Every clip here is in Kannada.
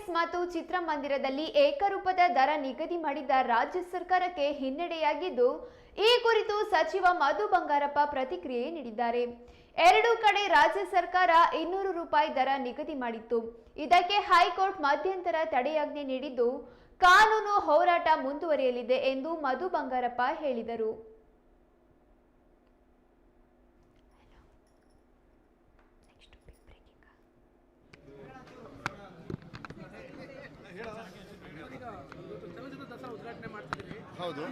ಮಲ್ಟಿಪ್ಲೆಕ್ಸ್ ಮತ್ತು ಚಿತ್ರಮಂದಿರದಲ್ಲಿ ಏಕರೂಪದ ದರ ನಿಗದಿ ಮಾಡಿದ್ದ ರಾಜ್ಯ ಸರ್ಕಾರಕ್ಕೆ ಹಿನ್ನಡೆಯಾಗಿದ್ದು, ಈ ಕುರಿತು ಸಚಿವ ಮಧು ಬಂಗಾರಪ್ಪ ಪ್ರತಿಕ್ರಿಯೆ ನೀಡಿದ್ದಾರೆ. ಎರಡು ಕಡೆ ರಾಜ್ಯ ಸರ್ಕಾರ ಇನ್ನೂರು ರೂಪಾಯಿ ದರ ನಿಗದಿ ಮಾಡಿತ್ತು. ಇದಕ್ಕೆ ಹೈಕೋರ್ಟ್ ಮಧ್ಯಂತರ ತಡೆಯಾಜ್ಞೆ ನೀಡಿದ್ದು, ಕಾನೂನು ಹೋರಾಟ ಮುಂದುವರಿಯಲಿದೆ ಎಂದು ಮಧು ಬಂಗಾರಪ್ಪ ಹೇಳಿದರು. ಚಲನಚಿತ್ರ ದಸರಾ ಉದ್ಘಾಟನೆ ಮಾಡ್ತಿದ್ದೀರಿ ಹೌದು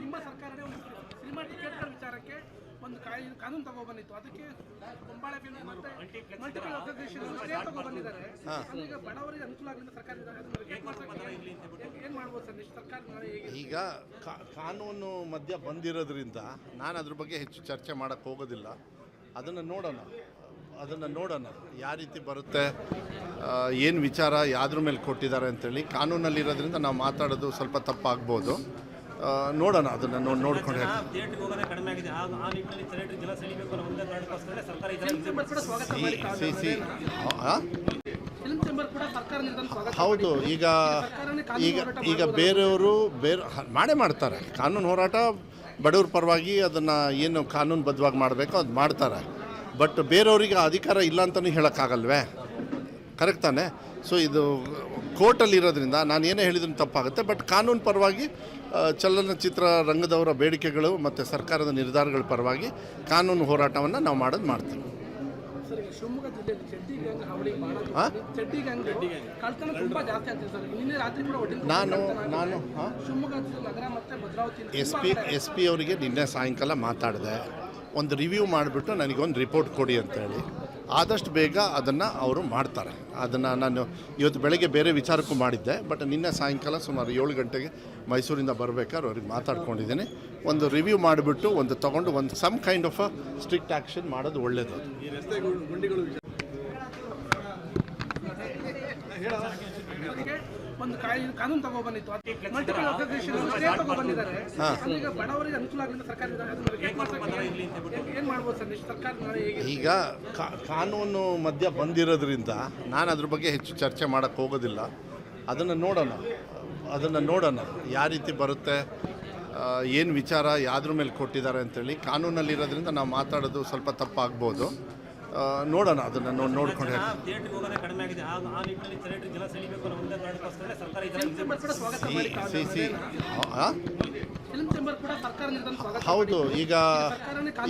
ನಿಮ್ಮ ಸರ್ಕಾರನೇ ಒಂದು ಸಿನಿಮಾ ಟಿಕೆಟ್ಗಳ ವಿಚಾರಕ್ಕೆ ಒಂದು ಕಾಯಿ ಕಾನೂನು ತಗೊಬಂದಿತ್ತು. ಅದಕ್ಕೆ ಕೊಂಬಾಳೆ ಫಿಲ್ಮ್ ಮತ್ತೆ ಮಲ್ಟಿಪಲ್ ಅಸೋಸಿಯೇಷನ್ ಸ್ಟೇ ತಗೊಬಂದಿದ್ದಾರೆ. ಈಗ ಬಡವರಿಗೆ ಅನುಕೂಲ ಆಗಿಲ್ಲ ಸರ್ಕಾರ ಏನು ಮಾಡ್ಬೋದು ಸರ್ ಸರ್ಕಾರ ಈಗ ಕಾ- ಕಾನೂನು ಮಧ್ಯ ಬಂದಿರೋದ್ರಿಂದ ನಾನು ಅದ್ರ ಬಗ್ಗೆ ಹೆಚ್ಚು ಚರ್ಚೆ ಮಾಡೋಕ್ಕೆ ಹೋಗೋದಿಲ್ಲ. ಅದನ್ನು ನೋಡೋಣ. ಅದನ್ನು ನೋಡೋಣ. ಯಾವ ರೀತಿ ಬರುತ್ತೆ ಏನು ವಿಚಾರ ಯಾವ್ದ್ರ ಮೇಲೆ ಕೊಟ್ಟಿದ್ದಾರೆ ಅಂತೇಳಿ ಕಾನೂನಲ್ಲಿರೋದ್ರಿಂದ ನಾವು ಮಾತಾಡೋದು ಸ್ವಲ್ಪ ತಪ್ಪಾಗ್ಬೋದು. ನೋಡೋಣ ಅದನ್ನು ನೋಡಿ ನೋಡ್ಕೊಂಡು ಸಿ ಮಾಡಿ ಸಿ ಸಿ. ಆ? ಚೇಂಬರ್ ಕೂಡ ಸರ್ಕಾರ ಸ್ವಾಗತ ಹೌದು ಈಗ ಈಗ ಈಗ ಬೇರೆಯವರು ಬೇರೆ ಮಾಡೇ ಮಾಡ್ತಾರೆ. ಕಾನೂನು ಹೋರಾಟ ಬಡವ್ರ ಪರವಾಗಿ ಅದನ್ನು ಏನು ಕಾನೂನು ಬದ್ಧವಾಗಿ ಮಾಡಬೇಕೋ ಅದು ಮಾಡ್ತಾರೆ. ಬಟ್ ಬೇರೆಯವರಿಗೆ ಅಧಿಕಾರ ಇಲ್ಲ ಅಂತಲೂ ಹೇಳೋಕ್ಕಾಗಲ್ವೇ? ಕರೆಕ್ಟ್ ತಾನೆ? ಸೊ ಇದು ಕೋರ್ಟಲ್ಲಿ ಇರೋದ್ರಿಂದ ನಾನು ಏನೇ ಹೇಳಿದ್ರು ತಪ್ಪಾಗುತ್ತೆ. ಬಟ್ ಕಾನೂನು ಪರವಾಗಿ ಚಲನಚಿತ್ರ ರಂಗದವರ ಬೇಡಿಕೆಗಳು ಮತ್ತು ಸರ್ಕಾರದ ನಿರ್ಧಾರಗಳ ಪರವಾಗಿ ಕಾನೂನು ಹೋರಾಟವನ್ನು ನಾವು ಮಾಡೋದು ಮಾಡ್ತೀವಿ. ನಾನು ನಾನು ಹಾಂ? ನಗರ ಮತ್ತೆ Bhadravati S P S P ಅವರಿಗೆ ನಿನ್ನೆ ಸಾಯಂಕಾಲ ಮಾತಾಡಿದೆ. ಒಂದು ರಿವ್ಯೂ ಮಾಡಿಬಿಟ್ಟು ನನಗೊಂದು ರಿಪೋರ್ಟ್ ಕೊಡಿ ಅಂತೇಳಿ. ಆದಷ್ಟು ಬೇಗ ಅದನ್ನು ಅವರು ಮಾಡ್ತಾರೆ. ಅದನ್ನು ನಾನು ಇವತ್ತು ಬೆಳಗ್ಗೆ ಬೇರೆ ವಿಚಾರಕ್ಕೂ ಮಾಡಿದ್ದೆ ಬಟ್ ನಿನ್ನೆ ಸಾಯಂಕಾಲ ಸುಮಾರು ಏಳು ಗಂಟೆಗೆ ಮೈಸೂರಿಂದ ಬರಬೇಕಾದ್ರೆ ಅವ್ರಿಗೆ ಮಾತಾಡ್ಕೊಂಡಿದ್ದೀನಿ. ಒಂದು ರಿವ್ಯೂ ಮಾಡಿಬಿಟ್ಟು ಒಂದು ತೊಗೊಂಡು ಒಂದು some kind of strict action ಮಾಡೋದು ಒಳ್ಳೆಯದು ಅದಕ್ಕೆ ಒಂದು ಕಾನೂನು ತಗೊಬಂದಿತ್ತು ಮಲ್ಟಿಪಲ್ ಅಸೋಸಿಯೇಷನ್ ತಗೊಬಂದಿದ್ದಾರೆ ಈಗ ಬಡವರಿಗೆ ಅನುಕೂಲ ಆಗಲಿಲ್ಲ ಸರ್ಕಾರ ಏನ್ ಮಾಡ್ಬೋದು ಸರ್? ಸರ್ಕಾರ ಈಗ ಕಾ- ಕಾನೂನು ಮಧ್ಯ ಬಂದಿರೋದ್ರಿಂದ ನಾನು ಅದ್ರ ಬಗ್ಗೆ ಹೆಚ್ಚು ಚರ್ಚೆ ಮಾಡೋಕ್ಕೆ ಹೋಗೋದಿಲ್ಲ. ಅದನ್ನು ನೋಡೋಣ. ಅದನ್ನು ನೋಡೋಣ. ಯಾವ ರೀತಿ ಬರುತ್ತೆ? ಏನು ವಿಚಾರ? ಯಾವ್ದ್ರ ಮೇಲೆ ಕೊಟ್ಟಿದ್ದಾರೆ ಅಂತೇಳಿ ಕಾನೂನಲ್ಲಿರೋದ್ರಿಂದ ನಾವು ಮಾತಾಡೋದು ಸ್ವಲ್ಪ ತಪ್ಪಾಗ್ಬೋದು. ನೋಡೋಣ ಅದನ್ನು ನೋಡಿ ನೋಡ್ಕೊಂಡು ಸಿ ಸಿ ಹೌದು ಈಗ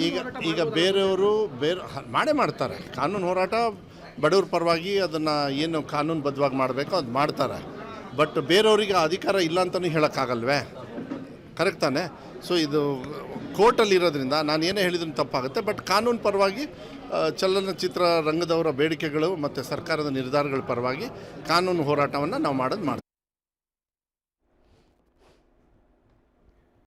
ಈಗ ಈಗ ಬೇರೆಯವರು ಬೇರೆ ಮಾಡೇ ಮಾಡ್ತಾರೆ. ಕಾನೂನು ಹೋರಾಟ ಬಡವ್ರ ಪರವಾಗಿ ಅದನ್ನು ಏನು ಕಾನೂನು ಬದ್ಧವಾಗಿ ಮಾಡಬೇಕೋ ಅದು ಮಾಡ್ತಾರೆ. ಬಟ್ ಬೇರೆಯವರಿಗೆ ಅಧಿಕಾರ ಇಲ್ಲ ಅಂತಲೂ ಹೇಳೋಕ್ಕಾಗಲ್ವೇ? ಕರೆಕ್ಟ್ ತಾನೆ. ಸೊ ಇದು ಕೋರ್ಟಲ್ಲಿ ಇರೋದ್ರಿಂದ ನಾನು ಏನೇ ಹೇಳಿದ್ರು ತಪ್ಪಾಗುತ್ತೆ. ಬಟ್ ಕಾನೂನು ಪರವಾಗಿ ಚಲನಚಿತ್ರ ರಂಗದವರ ಬೇಡಿಕೆಗಳು ಮತ್ತು ಸರ್ಕಾರದ ನಿರ್ಧಾರಗಳ ಪರವಾಗಿ ಕಾನೂನು ಹೋರಾಟವನ್ನು ನಾವು ಮಾಡೋದು ಮಾಡ್ತೀವಿ.